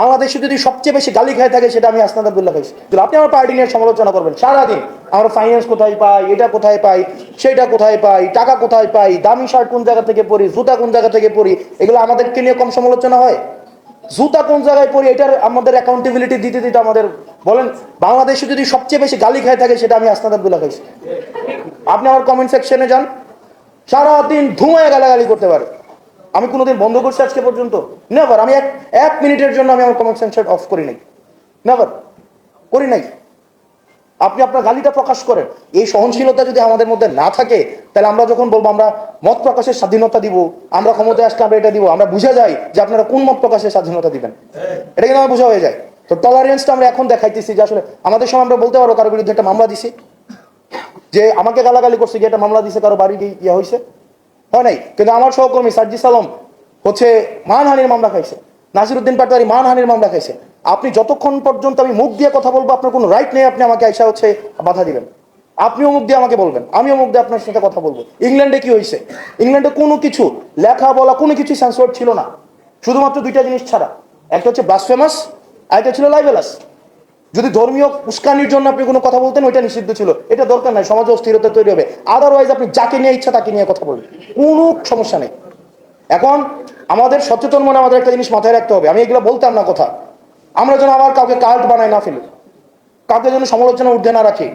বাংলাদেশে যদি সবচেয়ে বেশি গালি খায় থাকে, সেটা আমি আসনাদ আব্দুল্লাহ খাইছি। আপনি আমার পার্টি নিয়ে সমালোচনা করবেন। সারাদিন আমরা ফাইন্যান্স কোথায় পাই, এটা কোথায় পাই, সেটা কোথায় পাই, টাকা কোথায় পাই, দামি শার্ট কোন জায়গা থেকে পরি, জুতা কোন জায়গা থেকে পরি, এগুলো আমাদেরকে নিয়ে কম সমালোচনা হয়? জুতা কোন জায়গায় পরি, এটার আমাদের অ্যাকাউন্টেবিলিটি দিতে দিতে আমাদের বলেন, বাংলাদেশে যদি সবচেয়ে বেশি গালি খায় থাকে, সেটা আমি আসনাদ আব্দুল্লাহ খাইছি। আপনি আমার কমেন্ট সেকশনে যান। সারাদিন ধুমায় গালাগালি করতে পারে। আমি কোনোদিন বন্ধ করছি আজকে পর্যন্ত। নেভার আমি এক এক মিনিটের জন্য আমি আমার কমেন্ট সেকশন অফ করি নাই। নেভার করি নাই। আপনি আপনার গালিটা প্রকাশ করেন। এই সহনশীলতা যদি আমাদের মধ্যে না থাকে, তাহলে আমরা যখন বলব, আমরা মত প্রকাশের স্বাধীনতা দিব, আমরা ক্ষমতায় আসলে আমরা এটা দিব, আমরা বুঝে যাই যে আপনারা কোন মত প্রকাশের স্বাধীনতা দিবেন। এটা কিন্তু আমার বোঝা হয়ে যায়। তো টলারেন্সটা আমরা এখন দেখাইতেছি যে আসলে আমাদের সময় আমরা বলতে পারব কারও বিরুদ্ধে একটা মামলা দিছি। যে আমাকে গালাগালি করছে, গিয়ে একটা মামলা দিছে, কারও বাড়ি ইয়ে হয়েছে হয় নাই। কিন্তু আমার সহকর্মী সাজ্জিস আলম হচ্ছে মানহানির মামলা খাইছে। নাসিরুদ্দিন পাটোয়ারি মানহানির মামলা খাইছে। আপনি যতক্ষণ পর্যন্ত আমি মুখ দিয়ে কথা বলব, আপনার কোনো রাইট নেই, আপনি আমাকে আইসা হচ্ছে বাধা দিবেন। আপনিও মুখ দিয়ে আমাকে বলবেন, আমিও মুখ দিয়ে আপনার সাথে কথা বলব। ইংল্যান্ডে কি হয়েছে ইংল্যান্ডে কোনো কিছু লেখা বলা কোনো কিছু সেন্সর ছিল না। শুধুমাত্র দুইটা জিনিস ছাড়া। একটা হচ্ছে ব্লাসফেমাস আর একটা ছিল লাইভেলাস যদি ধর্মীয় উস্কানির জন্য আপনি কোনো কথা বলতেন, ওইটা নিষিদ্ধ ছিল। এটা দরকার নাই, সমাজে অস্থিরতা তৈরি হবে। আদারওয়াইজ আপনি যাকে নিয়ে ইচ্ছা তাকে নিয়ে কথা বলবেন। কোনো সমস্যা নেই। এখন আমাদের সচেতন মনে আমাদের একটা জিনিস মাথায় রাখতে হবে। আমি এগুলো বলতাম না কথা। আমরা যেন আবার কাউকে কাল্ট বানাই না ফেলি। কাউকে যেন সমালোচনা ঊর্ধ্বে না রাখি।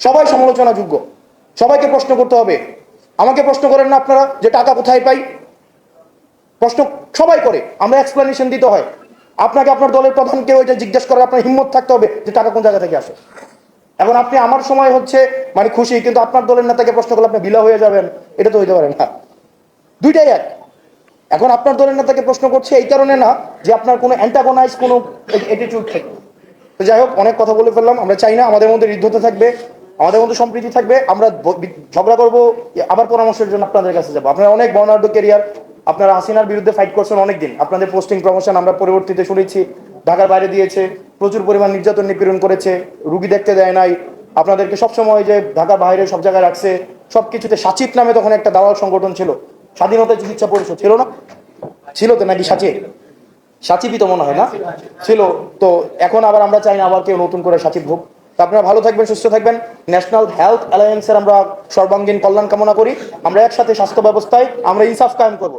সবাই সমালোচনা যোগ্য সবাইকে প্রশ্ন করতে হবে। আমাকে প্রশ্ন করেন না আপনারা যে টাকা কোথায় পাই? প্রশ্ন সবাই করে। আমরা এক্সপ্লেনেশন দিতে হয়। আপনাকে আপনার দলের প্রধানকে ওইটা জিজ্ঞেস করার আপনার হিম্মত থাকতে হবে যে টাকা কোন জায়গা থেকে আসে। এখন আপনি আমার সময় হচ্ছে মানে খুশি, কিন্তু আপনার দলের নেতাকে প্রশ্ন করলে আপনি বিলা হয়ে যাবেন, এটা তো হইতে পারে না। দুইটাই এক। এখন আপনার দলের নেতাকে প্রশ্ন করছে এই কারণে না যে আপনার কোনো অ্যান্টাগোনাইজ কোনো অ্যাটিটিউড থাকে। তো যাই হোক, অনেক কথা বলে ফেললাম, আমরা চাই না, আমাদের মধ্যে হৃদ্ধতা থাকবে, আমাদের মধ্যে সম্প্রীতি থাকবে, আমরা ঝগড়া করব, আবার পরামর্শের জন্য আপনাদের কাছে যাব। আপনারা অনেক বর্ণাঢ্য কেরিয়ার আপনারা হাসিনার বিরুদ্ধে ফাইট করছেন অনেকদিন। আপনাদের পোস্টিং প্রমোশন আমরা পরবর্তীতে শুনেছি। ঢাকার বাইরে দিয়েছে, প্রচুর পরিমাণ নির্যাতন নিপীড়ন করেছে, রুগী দেখতে দেয় নাই। আপনাদেরকে সবসময় যে ঢাকার বাইরে সব জায়গায় রাখছে, সবকিছুতে সাচিত নামে তখন একটা দালাল সংগঠন ছিল। স্বাধীনতা চিকিৎসা পরিষদ ছিল না? ছিল তো নাকি সাচিব সাচিবই তো মনে হয় না? ছিল। তো এখন আবার আমরা চাই না আবার কেউ নতুন করে সাচিব হোক আপনারা ভালো থাকবেন, সুস্থ থাকবেন। ন্যাশনাল হেলথ অ্যালায়েন্সের আমরা সর্বাঙ্গীন কল্যাণ কামনা করি। আমরা একসাথে স্বাস্থ্য ব্যবস্থায় আমরা ইনসাফ কায়েম করব।